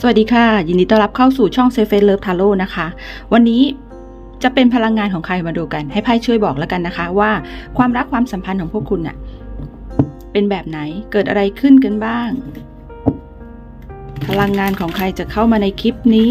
สวัสดีค่ะ ยินดีต้อนรับเข้าสู่ช่องเซฟเฟตเลิฟทาโร่นะคะ วันนี้จะเป็นพลังงานของใครมาดูกัน ให้ไพ่ช่วยบอกแล้วกันนะคะ ว่าความรักความสัมพันธ์ของพวกคุณน่ะเป็นแบบไหนเกิดอะไรขึ้นกันบ้าง พลังงานของใครจะเข้ามาในคลิปนี้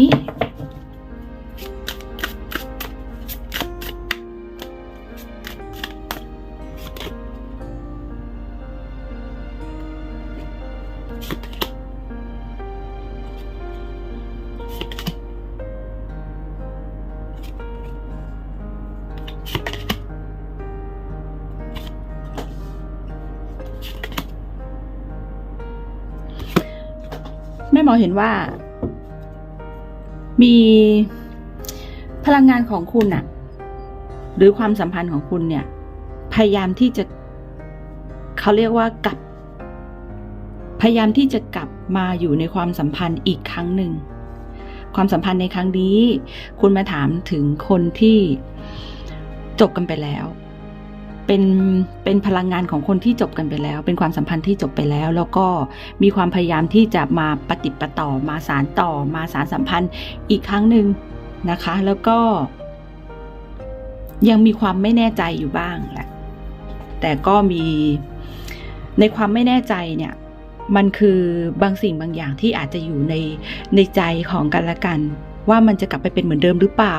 แม่หมอเห็นว่า มีพลังงานของคุณน่ะหรือความสัมพันธ์ของคุณเนี่ย พยายามที่จะเขาเรียกว่ากลับ พยายามที่จะกลับมาอยู่ในความสัมพันธ์อีกครั้งหนึ่งความสัมพันธ์ในครั้งนี้ คุณมาถามถึงคนที่จบกันไปแล้ว เป็นเป็นพลังงานของคนที่จบกันไปแล้ว เป็นความสัมพันธ์ที่จบไปแล้ว แล้วก็มีความพยายามที่จะมาปฏิปต่อมาสารต่อมาสารสัมพันธ์อีกครั้งหนึ่งนะคะ แล้วก็ ยังมีความไม่แน่ใจอยู่บ้างแหละแต่ก็มีในความไม่แน่ใจเนี่ย มันคือบางสิ่งบางอย่างที่อาจจะอยู่ในในใจของกันและกัน ว่ามันจะกลับไปเป็นเหมือนเดิมหรือเปล่า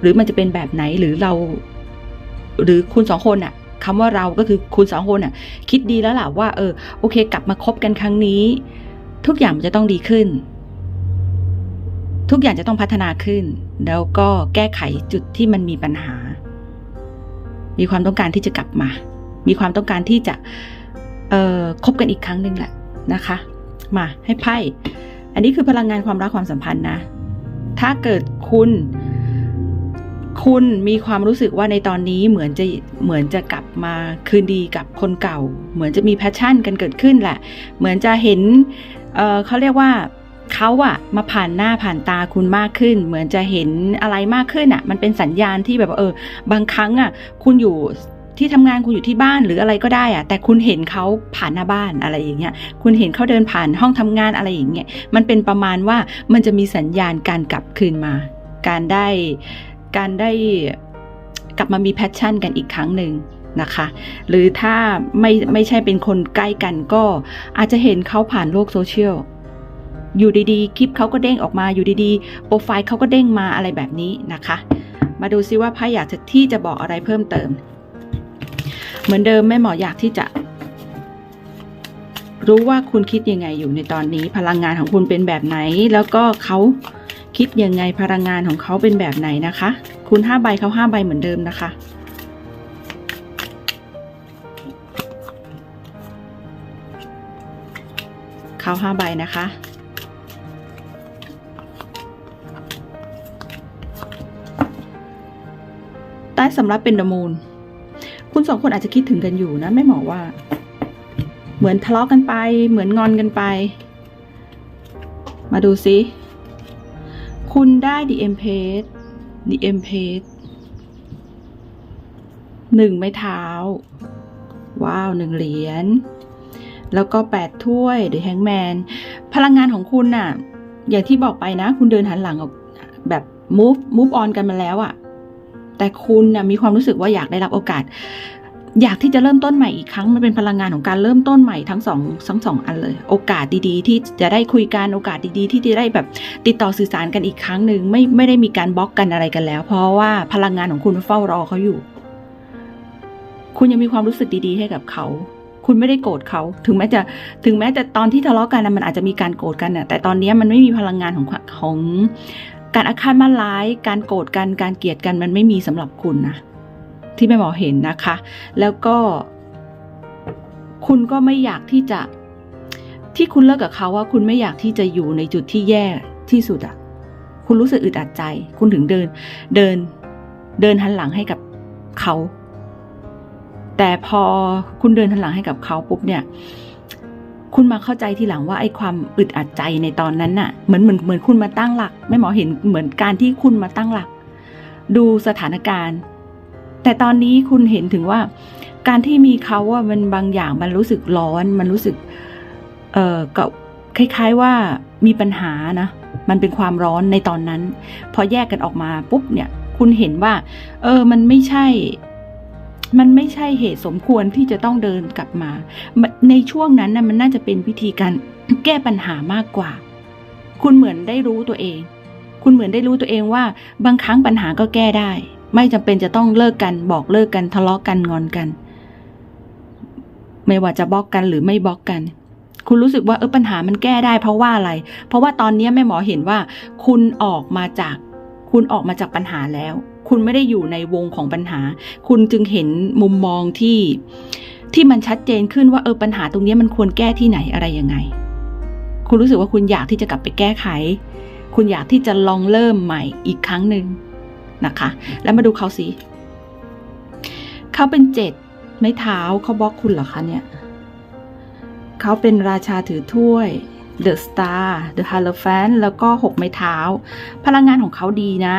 หรือมันจะเป็นแบบไหนหรือเรา หรือคุณสองคนอะคำว่าเราก็คือคุณสองคนอะคิดดีแล้วล่ะว่า เออ โอเค กลับมาคบกันครั้งนี้ ทุกอย่างมันจะต้องดีขึ้น ทุกอย่างจะต้องพัฒนาขึ้น แล้วก็แก้ไขจุดที่มันมีปัญหา มีความต้องการที่จะกลับมา มีความต้องการที่จะเอ่อคบกันอีกครั้งหนึ่งแหละนะคะ มาให้ไพ่อันนี้คือพลังงานความรักความสัมพันธ์นะ ถ้าเกิดคุณ คุณมีความรู้สึกว่าในตอนนี้เหมือนจะเหมือนจะกลับมาคืนดีกับคนเก่า เหมือนจะมีแพชชั่นกันเกิดขึ้นแหละ เหมือนจะเห็นเอ่อเขาเรียกว่าเขาอะมาผ่านหน้าผ่านตาคุณมากขึ้น เหมือนจะเห็นอะไรมากขึ้นอะมันเป็นสัญญาณที่แบบเออบางครั้งอะคุณอยู่ที่ทำงานคุณอยู่ที่บ้านหรืออะไรก็ได้อะแต่คุณเห็นเขาผ่านหน้าบ้านอะไรอย่างเงี้ย คุณเห็นเขาเดินผ่านห้องทำงานอะไรอย่างเงี้ย มันเป็นประมาณว่ามันจะมีสัญญาณการกลับคืนมา การได้ การได้กลับมามีแพชชั่นกันอีกครั้งหนึ่งนะคะ หรือถ้าไม่ไม่ใช่เป็นคนใกล้กันก็อาจจะเห็นเขาผ่านโลกโซเชียลอยู่ดีๆ คลิปเขาก็เด้งออกมาอยู่ดีๆ โปรไฟล์เขาก็เด้งมาอะไรแบบนี้นะคะ มาดูซิว่าไพ่อยากจะที่จะบอกอะไรเพิ่มเติม เหมือนเดิมแม่หมออยากที่จะ รู้ว่าคุณคิดยังไงอยู่ในตอนนี้ พลังงานของคุณเป็นแบบไหน แล้วก็เขา คิดยังไงพลังงานของเขาเป็นแบบไหนนะคะคุณห้าใบเขาห้าใบเหมือนเดิมนะคะ เขาห้าใบนะคะใต้สำรับเป็นดมูล คุณสองคนอาจจะคิดถึงกันอยู่นะแม่หมอว่า เหมือนทะเลาะกันไป เหมือนงอนกันไป มาดูซิ คุณได้ the m p a g e the m p a g e หนึ่งไม้เท้า ว้าวหนึ่งเหรียญ แล้วก็แปดถ้วย the hangman พลังงานของคุณน่ะ อย่างที่บอกไปนะ คุณเดินหันหลังออกแบบ move move on กันมาแล้วอะแต่คุณน่ะมีความรู้สึกว่าอยากได้รับโอกาส อยากที่จะเริ่มต้นใหม่อีกครั้งมันเป็นพลังงานของการเริ่มต้นใหม่ทั้งสองทั้งสองอันเลย โอกาสดีๆ ที่จะได้คุยกันโอกาสดีๆ ที่จะได้แบบติดต่อสื่อสารกันอีกครั้งหนึ่งไม่ไม่ได้มีการบล็อกกันอะไรกันแล้ว เพราะว่าพลังงานของคุณเฝ้ารอเขาอยู่ คุณยังมีความรู้สึกดีๆ ให้กับเขา คุณไม่ได้โกรธเขาถึงแม้จะถึงแม้แต่ตอนที่ทะเลาะกันนะมันอาจจะมีการโกรธกันน่ะแต่ตอนนี้มันไม่มีพลังงานของของการอาฆาตมาร้าย การโกรธกันการเกลียดกันมันไม่มีสำหรับคุณนะ ที่แม่หมอเห็นนะคะ แล้วก็ คุณก็ไม่อยากที่จะ ที่คุณเลิกกับเขาว่า คุณไม่อยากที่จะอยู่ในจุดที่แย่ที่สุดอะคุณรู้สึกอึดอัดใจ คุณถึงเดิน เดิน เดินหันหลังให้กับเขา แต่พอคุณเดินหันหลังให้กับเขาปุ๊บเนี่ย คุณมาเข้าใจทีหลังว่าไอ้ความอึดอัดใจในตอนนั้นน่ะ เหมือนเหมือนเหมือนคุณมาตั้งหลักแม่หมอเห็นเหมือนการที่คุณมาตั้งหลัก ดูสถานการณ์ แต่ตอนนี้คุณเห็นถึงว่า การที่มีเขาว่ามันบางอย่างมันรู้สึกร้อน มันรู้สึก เอ่อกับคล้าย ๆว่ามีปัญหานะ มันเป็นความร้อนในตอนนั้น พอแยกกันออกมาปุ๊บเนี่ย คุณเห็นว่า เออ มันไม่ใช่ มันไม่ใช่เหตุสมควรที่จะต้องเดินกลับมา ในช่วงนั้นนะมันน่าจะเป็นวิธีการแก้ปัญหามากกว่า คุณเหมือนได้รู้ตัวเอง คุณเหมือนได้รู้ตัวเองว่า บางครั้งปัญหาก็แก้ได้ ไม่จำเป็นจะต้องเลิกกันบอกเลิกกันทะเลาะกันงอนกัน ไม่ว่าจะบล็อกกันหรือไม่บล็อกกัน คุณรู้สึกว่าเออปัญหามันแก้ได้เพราะว่าอะไร เพราะว่าตอนนี้แม่หมอเห็นว่า คุณออกมาจาก คุณออกมาจากปัญหาแล้ว คุณไม่ได้อยู่ในวงของปัญหา คุณจึงเห็นมุมมองที่ที่มันชัดเจนขึ้นว่าเออปัญหาตรงนี้มันควรแก้ที่ไหนอะไรยังไง คุณรู้สึกว่าคุณอยากที่จะกลับไปแก้ไข คุณอยากที่จะลองเริ่มใหม่อีกครั้งหนึ่ง นะคะ แล้วมาดูเขาสิเขาเป็นเจ็ดไม้เท้าเขาบล็อกคุณเหรอคะเนี่ยเขาเป็นราชาถือถ้วย The Star The Hierophant แล้วก็หกไม้เท้า พลังงานของเขาดีนะ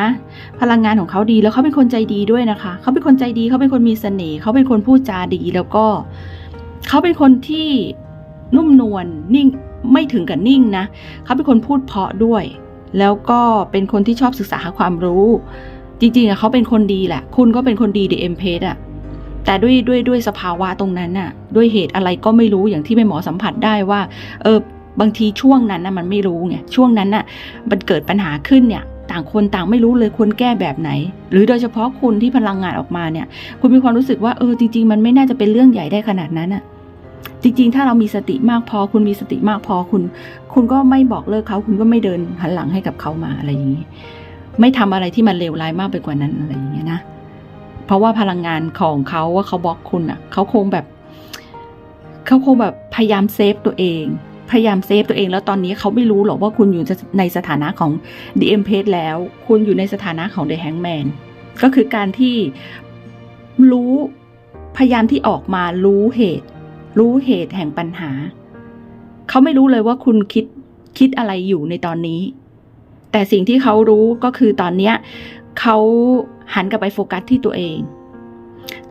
พลังงานของเขาดีแล้วเขาเป็นคนใจดีด้วยนะคะ เขาเป็นคนใจดีเขาเป็นคนมีเสน่ห์เขาเป็นคนพูดจาดีแล้วก็ เขาเป็นคนที่นุ่มนวลนิ่งไม่ถึงกับนิ่งนะ เขาเป็นคนพูดเพาะด้วย แล้วก็เป็นคนที่ชอบศึกษาหาความรู้ จริงๆอะเขาเป็นคนดีแหละ คุณก็เป็นคนดีในเอ็มเพสอะแต่ด้วยด้วยด้วยสภาวะตรงนั้นน่ะ ด้วยเหตุอะไรก็ไม่รู้อย่างที่แม่หมอสัมผัสได้ว่า เออบางทีช่วงนั้นนะมันไม่รู้ไงช่วงนั้นน่ะ มันเกิดปัญหาขึ้นเนี่ย ต่างคนต่างไม่รู้เลยควรแก้แบบไหน หรือโดยเฉพาะคุณที่พลังงานออกมาเนี่ย คุณมีความรู้สึกว่าเออจริง ๆ มันไม่น่าจะเป็นเรื่องใหญ่ได้ขนาดนั้นน่ะจริง ๆ ถ้าเรามีสติมากพอ คุณมีสติมากพอคุณ คุณก็ไม่บอกเลิกเขา คุณก็ไม่เดินหันหลังให้กับเขามาอะไรอย่างนี้ ไม่ทำอะไรที่มันเลวร้ายมากไปกว่านั้นอะไรอย่างเงี้ยนะ เพราะว่าพลังงานของเขาว่าเขาบล็อกคุณอะ เขาคงแบบ เขาคงแบบพยายามเซฟตัวเอง พยายามเซฟตัวเอง แล้วตอนนี้เขาไม่รู้หรอกว่าคุณอยู่ในสถานะของ The e m p r e แล้ว คุณอยู่ในสถานะของ The Hangman ก็คือการที่รู้พยายามที่ออกมารู้เหตุ รู้เหตุแห่งปัญหา เขาไม่รู้เลยว่าคุณคิดคิดอะไรอยู่ในตอนนี้ แต่สิ่งที่เขารู้ก็คือตอนเนี้ยเขาหันกลับไปโฟกัสที่ตัวเอง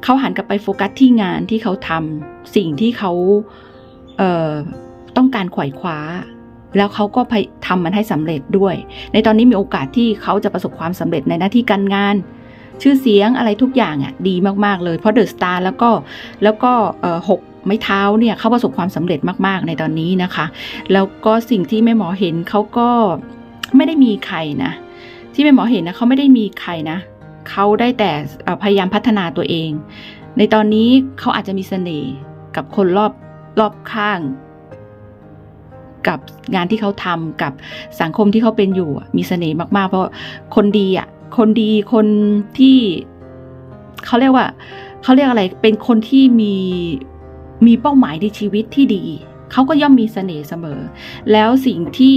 เขาหันกลับไปโฟกัสที่งานที่เขาทำสิ่งที่เขาเต้องการขวายคว้า แล้วเขาก็ทำมันให้สำเร็จด้วย ในตอนนี้มีโอกาสที่เขาจะประสบความสำเร็จในหน้าที่การงาน ชื่อเสียงอะไรทุกอย่างอะดีมากๆเลย เพราะเดอะสตาร์แล้วก็แล้วก็หกไม้เท้าเนี่ยเขาประสบความสำเร็จมากๆในตอนนี้นะคะ แล้วก็สิ่งที่แม่หมอเห็นเขาก็ ไม่ได้มีใครนะ ที่แม่หมอเห็นนะเขาไม่ได้มีใครนะเขาได้แต่พยายามพัฒนาตัวเอง ในตอนนี้เขาอาจจะมีเสน่ห์กับคนรอบรอบข้าง กับงานที่เขาทำกับสังคมที่เขาเป็นอยู่ มีเสน่ห์มากๆ เพราะคนดีอะคนดีคนที่เขาเรียกว่าเขาเรียกอะไรเป็นคนที่มีมีเป้าหมายในชีวิตที่ดีเขาก็ย่อมมีเสน่ห์เสมอ แล้วสิ่งที่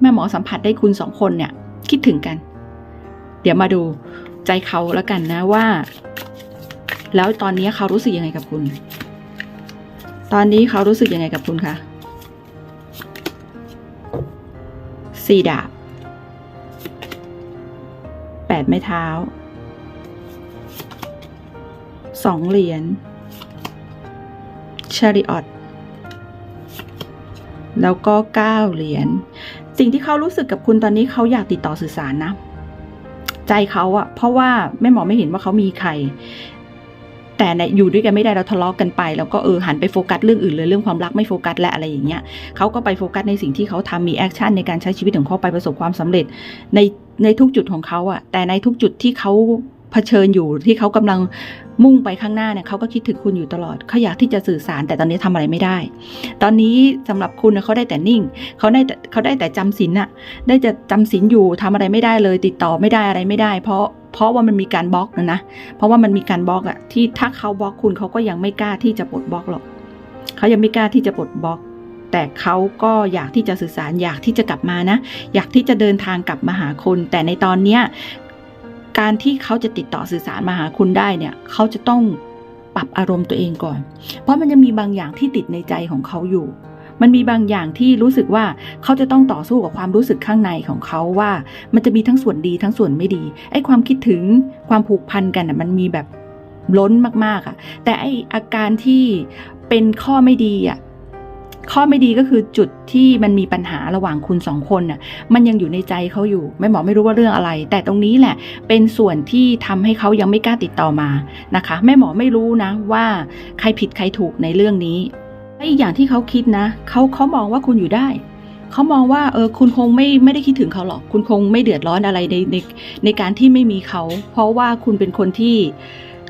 แม่หมอสัมผัสได้คุณสองคนเนี่ย คิดถึงกัน เดี๋ยวมาดูใจเขาแล้วกันนะว่า แล้วตอนนี้เขารู้สึกยังไงกับคุณ ตอนนี้เขารู้สึกยังไงกับคุณคะสี่ดาบแปดไม้เท้าสองเหรียญชาริออตแล้วก็เก้าเหรียญ สิ่งที่เขารู้สึกกับคุณตอนนี้เขาอยากติดต่อสื่อสารนะ ใจเขาอะเพราะว่าแม่หมอไม่เห็นว่าเขามีใคร แต่ในอยู่ด้วยกันไม่ได้เราทะเลาะกันไป แล้วก็เออหันไปโฟกัสเรื่องอื่นเลยเรื่องความรักไม่โฟกัสและอะไรอย่างเงี้ยเขาก็ไปโฟกัสในสิ่งที่เขาทำมีแอคชั่นในการใช้ชีวิตของเขาไปประสบความสำเร็จในในทุกจุดของเขาอะแต่ในทุกจุดที่เขา ผชิญอยู่ที่เขากำลังมุ่งไปข้างหน้าเนี่ยเขาก็คิดถึงคุณอยู่ตลอดเขาอยากที่จะสื่อสารแต่ตอนนี้ทำอะไรไม่ได้ ตอนนี้สำหรับคุณเขาได้แต่นิ่งเขาได้เขาได้แต่จำศีลอะได้จะจำศีลอยู่ทำอะไรไม่ได้เลย ติดต่อไม่ได้อะไรไม่ได้ เพราะเพราะว่ามันมีการบล็อกนะนะเพราะว่ามันมีการบล็อกอะที่ถ้าเขาบล็อกคุณเขาก็ยังไม่กล้าที่จะปลดบล็อกหรอกเขายังไม่กล้าที่จะปลดบล็อกแต่เขาก็อยากที่จะสื่อสารอยากที่จะกลับมานะ อยากที่จะเดินทางกลับมาหาคุณ แต่ในตอนเนี้ย การที่เขาจะติดต่อสื่อสารมาหาคุณได้เนี่ย เขาจะต้องปรับอารมณ์ตัวเองก่อน เพราะมันจะมีบางอย่างที่ติดในใจของเขาอยู่ มันมีบางอย่างที่รู้สึกว่าเขาจะต้องต่อสู้กับความรู้สึกข้างในของเขาว่า มันจะมีทั้งส่วนดีทั้งส่วนไม่ดี ไอ้ความคิดถึงความผูกพันกันอะมันมีแบบล้นมากๆอะ แต่ไอ้อาการที่เป็นข้อไม่ดีอะ ข้อไม่ดีก็คือจุดที่มันมีปัญหาระหว่างคุณสองคนน่ะมันยังอยู่ในใจเขาอยู่แม่หมอไม่รู้ว่าเรื่องอะไร แต่ตรงนี้แหละเป็นส่วนที่ทำให้เขายังไม่กล้าติดต่อมานะคะ แม่หมอไม่รู้นะว่าใครผิดใครถูกในเรื่องนี้และอีกอย่างที่เขาคิดนะเขาเขามองว่าคุณอยู่ได้เขามองว่าเออคุณคงไม่ไม่ได้คิดถึงเขาหรอก คุณคงไม่เดือดร้อนอะไรในในในการที่ไม่มีเขา เพราะว่าคุณเป็นคนที่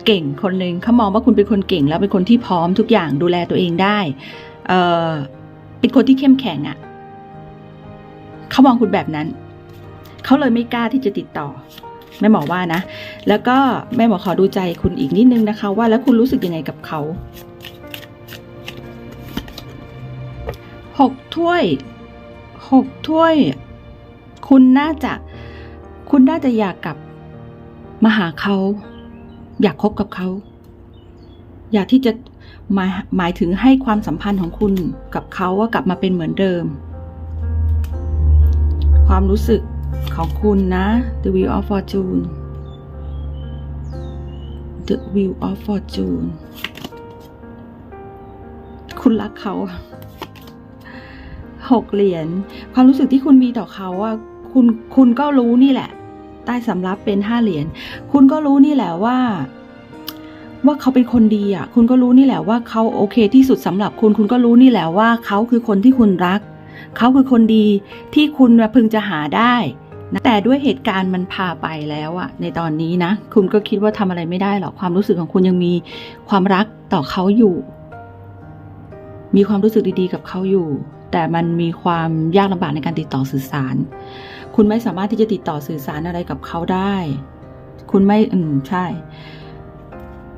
เก่งคนหนึ่งเขามองว่าคุณเป็นคนเก่งแล้วเป็นคนที่พร้อมทุกอย่างดูแลตัวเองได้ เออเป็นคนที่เข้มแข็งอะ่ะเขามองคุณแบบนั้น เขาเลยไม่กล้าที่จะติดต่อ แม่หมอว่านะ แล้วก็แม่หมอขอดูใจคุณอีกนิดนึงนะคะ ว่าแล้วคุณรู้สึกยังไงกับเขาหกถ้วยหกถ้วย คุณน่าจะ คุณน่าจะอยากกลับมาหาเขา อยากคบกับเขา อยากที่จะ หมายหมายถึงให้ความสัมพันธ์ของคุณกับเขาว่ากลับมาเป็นเหมือนเดิม ความรู้สึกของคุณนะ The Wheel of Fortune The Wheel of Fortune คุณรักเขาหกเหรียญความรู้สึกที่คุณมีต่อเขาอะคุณคุณก็รู้นี่แหละ ใต้สำรับเป็นห้าเหรียญคุณก็รู้นี่แหละว่า ว่าเขาเป็นคนดีอะ คุณก็รู้นี่แหละว่าเขาโอเคที่สุดสำหรับคุณ คุณก็รู้นี่แหละว่าเขาคือคนที่คุณรัก เขาคือคนดีที่คุณพึงจะหาได้นะแต่ด้วยเหตุการณ์มันพาไปแล้วอะในตอนนี้นะ คุณก็คิดว่าทำอะไรไม่ได้หรอก ความรู้สึกของคุณยังมีความรักต่อเขาอยู่ มีความรู้สึกดีๆ กับเขาอยู่ แต่มันมีความยากลำบากในการติดต่อสื่อสาร คุณไม่สามารถที่จะติดต่อสื่อสารอะไรกับเขาได้ คุณไม่ อืม ใช่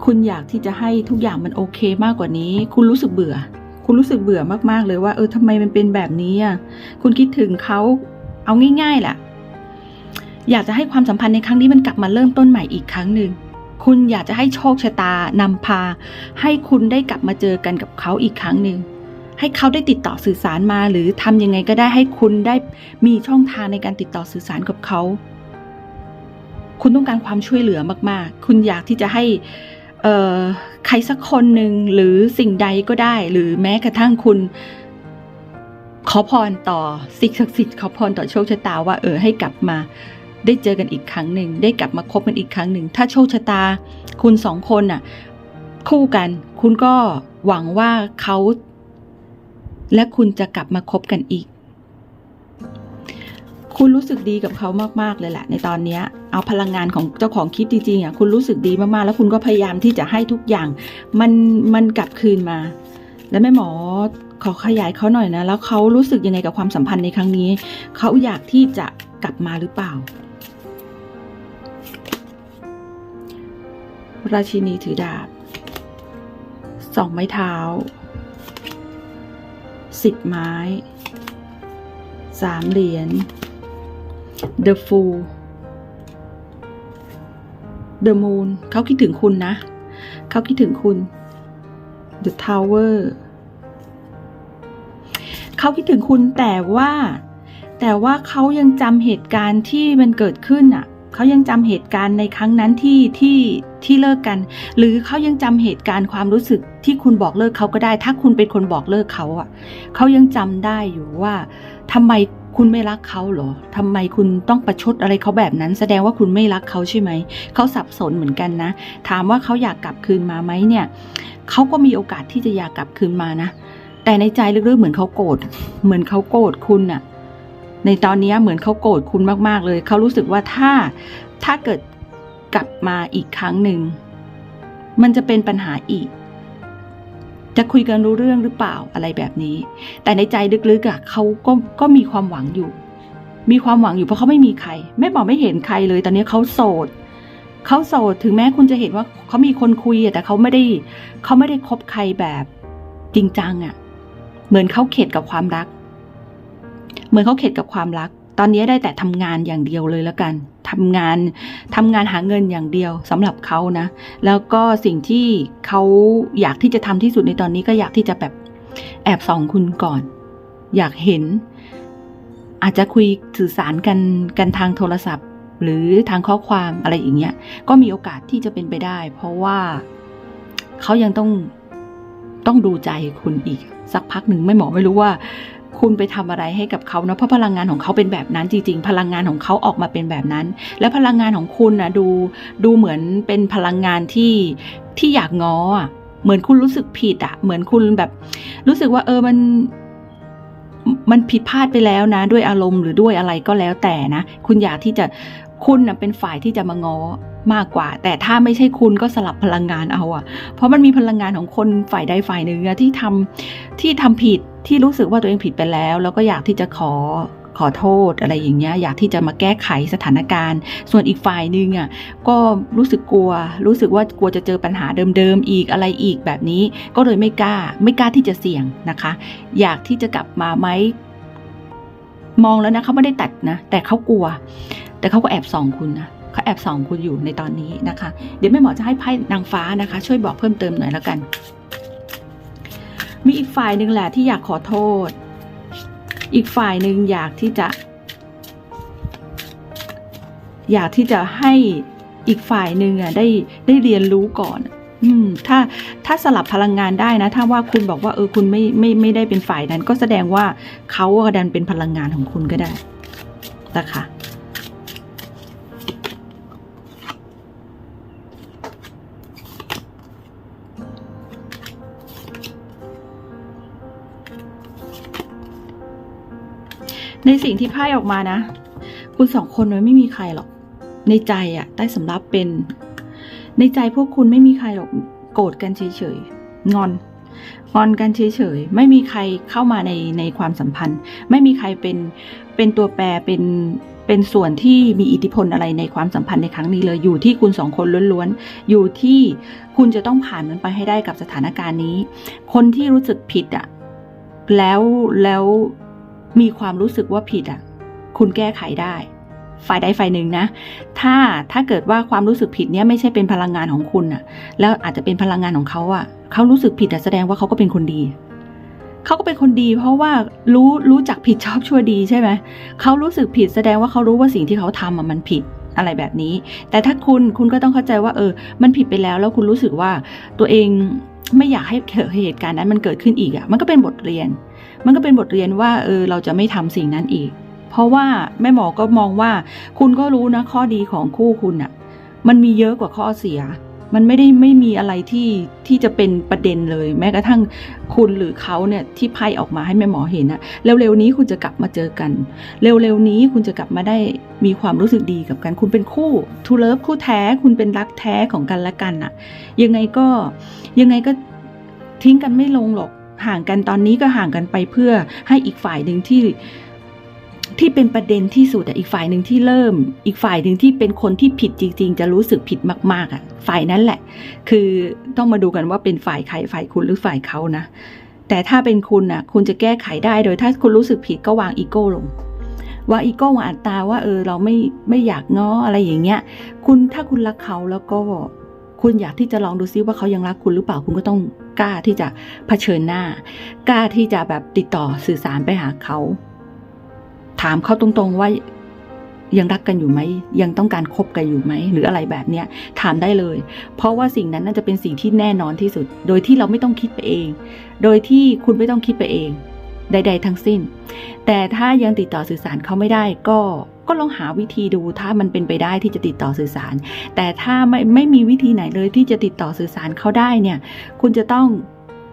คุณอยากที่จะให้ทุกอย่างมันโอเคมากกว่านี้ คุณรู้สึกเบื่อ คุณรู้สึกเบื่อมากๆเลยว่า เออทำไมมันเป็นแบบนี้อะคุณคิดถึงเขาเอาง่ายๆแหละอยากจะให้ความสัมพันธ์ในครั้งนี้มันกลับมาเริ่มต้นใหม่อีกครั้งหนึ่งคุณอยากจะให้โชคชะตานำพา ให้คุณได้กลับมาเจอกันกับเขาอีกครั้งหนึ่งให้เขาได้ติดต่อสื่อสารมา หรือทำยังไงก็ได้ให้คุณได้มีช่องทางในการติดต่อสื่อสารกับเขา คุณต้องการความช่วยเหลือมากๆ คุณอยากที่จะให้ ใครสักคนหนึ่งหรือสิ่งใดก็ได้ หรือแม้กระทั่งคุณ ขอพรต่อสิ่งศักดิ์สิทธิ์ขอพรต่อโชคชะตาว่าเออให้กลับมาได้เจอกันอีกครั้งหนึ่งได้กลับมาคบกันอีกครั้งหนึ่งถ้าโชคชะตา คุณสองคนน่ะ คู่กัน คุณก็หวังว่าเขา และคุณจะกลับมาคบกันอีก คุณรู้สึกดีกับเขามากๆเลยแหละ ในตอนนี้เอาพลังงานของเจ้าของคิดจริงๆอะคุณรู้สึกดีมากๆ แล้วคุณก็พยายามที่จะให้ทุกอย่าง มันมันกลับคืนมา แล้วแม่หมอขอขยายเขาหน่อยนะ แล้วเขารู้สึกยังไงกับความสัมพันธ์ในครั้งนี้เขาอยากที่จะกลับมาหรือเปล่า ราชินีถือดาบสองไม้เท้าสิบไม้สามเหรียญ The Fool The Moon เขาคิดถึงคุณนะ เขาคิดถึงคุณ The Tower เขาคิดถึงคุณแต่ว่า แต่ว่าเขายังจำเหตุการณ์ที่มันเกิดขึ้นอะเขายังจำเหตุการณ์ในครั้งนั้นที่ที่ที่เลิกกัน หรือเขายังจำเหตุการณ์ความรู้สึกที่คุณบอกเลิกเขาก็ได้ ถ้าคุณเป็นคนบอกเลิกเขาอะเขายังจำได้อยู่ว่าทำไม คุณไม่รักเขาเหรอทำไมคุณต้องประชดอะไรเขาแบบนั้น แสดงว่าคุณไม่รักเขาใช่ไหม เขาสับสนเหมือนกันนะ ถามว่าเขาอยากกลับคืนมาไหมเนี่ย เขาก็มีโอกาสที่จะอยากกลับคืนมานะ แต่ในใจลึกๆเหมือนเขาโกรธ เหมือนเขาโกรธคุณน่ะในตอนนี้เหมือนเขาโกรธคุณมากๆเลย เขารู้สึกว่าถ้า ถ้าเกิดกลับมาอีกครั้งหนึ่ง มันจะเป็นปัญหาอีก จะคุยกันรู้เรื่องหรือเปล่าอะไรแบบนี้ แต่ในใจลึกๆอะเขาก็ก็มีความหวังอยู่ มีความหวังอยู่เพราะเขาไม่มีใครแม่บอกไม่เห็นใครเลย ตอนนี้เขาโสดเขาโสดถึงแม้คุณจะเห็นว่าเขามีคนคุยแต่เขาไม่ได้เขาไม่ได้คบใครแบบจริงจังอะ เหมือนเขาเข็ดกับความรัก เหมือนเขาเข็ดกับความรัก ตอนนี้ได้แต่ทำงานอย่างเดียวเลยแล้วกันทำงานทำงานหาเงินอย่างเดียวสำหรับเขานะ แล้วก็สิ่งที่เขาอยากที่จะทำที่สุดในตอนนี้ก็อยากที่จะแบบแอบส่องคุณก่อน อยากเห็น อาจจะคุยสื่อสารกันกันทางโทรศัพท์ หรือทางข้อความอะไรอย่างเงี้ย ก็มีโอกาสที่จะเป็นไปได้ เพราะว่าเขายังต้องต้องดูใจคุณอีก สักพักหนึ่งไม่หมอไม่รู้ว่า คุณไปทำอะไรให้กับเขานะเพราะพลังงานของเขาเป็นแบบนั้นจริง ๆ พลังงานของเขาออกมาเป็นแบบนั้น และพลังงานของคุณนะดูดูเหมือนเป็นพลังงานที่ที่อยากง้ออะเหมือนคุณรู้สึกผิดอะเหมือนคุณแบบ รู้สึกว่า เออมันมันผิดพลาดไปแล้วนะ ด้วยอารมณ์หรือด้วยอะไรก็แล้วแต่นะ คุณอยากที่จะคุณนะเป็นฝ่ายที่จะมาง้อ มากกว่า แต่ถ้าไม่ใช่คุณก็สลับพลังงานเอาอะเพราะมันมีพลังงานของคนฝ่ายใดฝ่ายหนึ่งที่ทำที่ทำผิดที่รู้สึกว่าตัวเองผิดไปแล้ว แล้วก็อยากที่จะขอขอโทษอะไรอย่างเงี้ยอยากที่จะมาแก้ไขสถานการณ์ ส่วนอีกฝ่ายหนึ่งอะก็รู้สึกกลัว รู้สึกว่ากลัวจะเจอปัญหาเดิมๆอีกอะไรอีกแบบนี้ ก็เลยไม่กล้า ไม่กล้าที่จะเสี่ยงนะคะ อยากที่จะกลับมาไหมมองแล้วนะเขาไม่ได้ตัดนะ แต่เขากลัว แต่เขาก็แอบส่องคุณนะ เขาแอบส่องคุณอยู่ในตอนนี้นะคะ เดี๋ยวแม่หมอจะให้ไพ่นางฟ้านะคะ ช่วยบอกเพิ่มเติมหน่อยแล้วกัน มีอีกฝ่ายหนึ่งแหละที่อยากขอโทษ อีกฝ่ายหนึ่งอยากที่จะ อยากที่จะให้อีกฝ่ายหนึ่งอะได้ได้เรียนรู้ก่อนอืมถ้าถ้าสลับพลังงานได้นะ ถ้าว่าคุณบอกว่าเออคุณไม่ไม่ไม่ได้เป็นฝ่ายนั้น ก็แสดงว่าเขาอะดันเป็นพลังงานของคุณก็ได้นะคะ ในสิ่งที่ไพ่ออกมานะ คุณสองคนมันไม่มีใครหรอก ในใจอะใต้สำรับเป็น ในใจพวกคุณไม่มีใครหรอกโกรธกันเฉยๆงอนงอนกันเฉยๆไม่มีใครเข้ามาในในความสัมพันธ์ ไม่มีใครเป็นเป็นตัวแปรเป็นเป็นส่วนที่มีอิทธิพลอะไรในความสัมพันธ์ในครั้งนี้เลยอยู่ที่คุณสองคนล้วนๆ อยู่ที่คุณจะต้องผ่านมันไปให้ได้กับสถานการณ์นี้ คนที่รู้สึกผิดอะแล้วแล้ว มีความรู้สึกว่าผิดอะ คุณแก้ไขได้ ฝ่ายใดฝ่ายหนึ่งนะ ถ้าถ้าเกิดว่าความรู้สึกผิดเนี้ยไม่ใช่เป็นพลังงานของคุณอะ แล้วอาจจะเป็นพลังงานของเขาอะ เขารู้สึกผิดอะแสดงว่าเขาก็เป็นคนดีเขาก็เป็นคนดี เพราะว่ารู้รู้จักผิดชอบชั่วดีใช่ไหมเขารู้สึกผิดแสดงว่าเขารู้ว่าสิ่งที่เขาทำมันผิดอะไรแบบนี้ แต่ถ้าคุณคุณก็ต้องเข้าใจว่า เออ มันผิดไปแล้ว แล้วคุณรู้สึกว่าตัวเองไม่อยากให้เหตุการณ์นั้นมันเกิดขึ้นอีกอะ มันก็เป็นบทเรียน มันก็เป็นบทเรียนว่าเออเราจะไม่ทำสิ่งนั้นอีก เพราะว่าแม่หมอก็มองว่า คุณก็รู้นะข้อดีของคู่คุณอะมันมีเยอะกว่าข้อเสีย มันไม่ได้ไม่มีอะไรที่ที่จะเป็นประเด็นเลย แม้กระทั่งคุณหรือเขาเนี่ยที่ไพ่ออกมาให้แม่หมอเห็นอะเร็วๆนี้คุณจะกลับมาเจอกัน เร็วๆนี้คุณจะกลับมาได้มีความรู้สึกดีกับกัน คุณเป็นคู่ทูเลิฟคู่แท้ คุณเป็นรักแท้ของกันและกันอะยังไงก็ยังไงก็ทิ้งกันไม่ลงหรอก ห่างกันตอนนี้ก็ห่างกันไปเพื่อให้อีกฝ่ายหนึ่งที่ที่เป็นประเด็นที่สุดอะอีกฝ่ายหนึ่งที่เริ่ม อีกฝ่ายหนึ่งที่เป็นคนที่ผิดจริง ๆ จะรู้สึกผิดมาก ๆอะ ฝ่ายนั้นแหละ คือต้องมาดูกันว่าเป็นฝ่ายใครฝ่ายคุณหรือฝ่ายเขานะ แต่ถ้าเป็นคุณอะคุณจะแก้ไขได้โดยถ้าคุณรู้สึกผิดก็วางอีโก้ลงวางอีโก้วางอัตตาว่าเออเราไม่ไม่อยากง้ออะไรอย่างเงี้ย คุณถ้าคุณรักเขาแล้วก็คุณอยากที่จะลองดูซิว่าเขายังรักคุณหรือเปล่าคุณก็ต้อง กล้าที่จะเผชิญหน้า กล้าที่จะแบบติดต่อสื่อสารไปหาเขา ถามเขาตรงๆว่ายังรักกันอยู่ไหม ยังต้องการคบกันอยู่ไหม หรืออะไรแบบเนี้ยถามได้เลย เพราะว่าสิ่งนั้นน่าจะเป็นสิ่งที่แน่นอนที่สุด โดยที่เราไม่ต้องคิดไปเอง โดยที่คุณไม่ต้องคิดไปเอง ใด ๆ ทั้งสิ้น แต่ถ้ายังติดต่อสื่อสารเขาไม่ได้ก็ ก็ลองหาวิธีดูถ้ามันเป็นไปได้ที่จะติดต่อสื่อสาร แต่ถ้าไม่ไม่มีวิธีไหนเลยที่จะติดต่อสื่อสารเขาได้เนี่ย คุณจะต้อง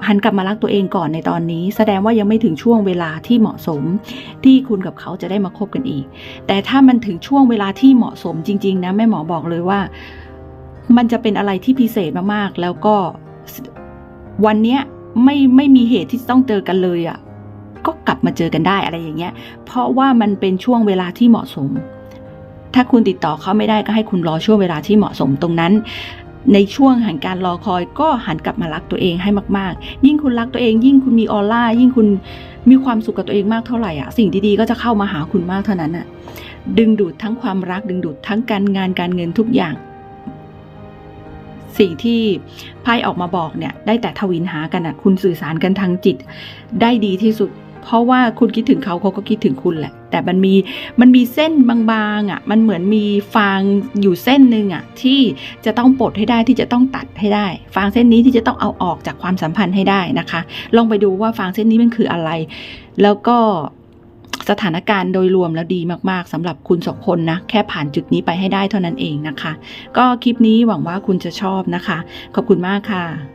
หันกลับมารักตัวเองก่อนในตอนนี้ แสดงว่ายังไม่ถึงช่วงเวลาที่เหมาะสม ที่คุณกับเขาจะได้มาคบกันอีก แต่ถ้ามันถึงช่วงเวลาที่เหมาะสมจริง ๆ นะแม่หมอบอกเลยว่า มันจะเป็นอะไรที่พิเศษมากๆ แล้วก็วันเนี้ยไม่ไม่มีเหตุที่ต้องเจอกันเลยอะ่ะ ก็กลับมาเจอกันได้อะไรอย่างเงี้ย เพราะว่ามันเป็นช่วงเวลาที่เหมาะสม ถ้าคุณติดต่อเขาไม่ได้ก็ให้คุณรอช่วงเวลาที่เหมาะสมตรงนั้น ในช่วงแห่งการรอคอยก็หันกลับมารักตัวเองให้มากๆ ยิ่งคุณรักตัวเอง ยิ่งคุณมีออร่ายิ่งคุณมีความสุขกับตัวเองมากเท่าไหร่อะสิ่งดีๆก็จะเข้ามาหาคุณมากเท่านั้นอะดึงดูดทั้งความรักดึงดูดทั้งการงานการเงินทุกอย่าง สิ่งที่ไพ่ออกมาบอกเนี่ย ได้แต่ทวินหากันอะคุณสื่อสารกันทางจิต ได้ดีที่สุด เพราะว่าคุณคิดถึงเขาเขาก็คิดถึงคุณแหละ แต่มันมีมันมีเส้นบางๆอะ มันเหมือนมีฟางอยู่เส้นหนึ่งอะที่จะต้องปลดให้ได้ที่จะต้องตัดให้ได้ ฟางเส้นนี้ที่จะต้องเอาออกจากความสัมพันธ์ให้ได้นะคะ ลองไปดูว่าฟางเส้นนี้มันคืออะไร แล้วก็สถานการณ์โดยรวมแล้วดีมาก ๆสำหรับคุณสองคนนะ แค่ผ่านจุดนี้ไปให้ได้เท่านั้นเองนะคะ ก็คลิปนี้หวังว่าคุณจะชอบนะคะ ขอบคุณมากค่ะ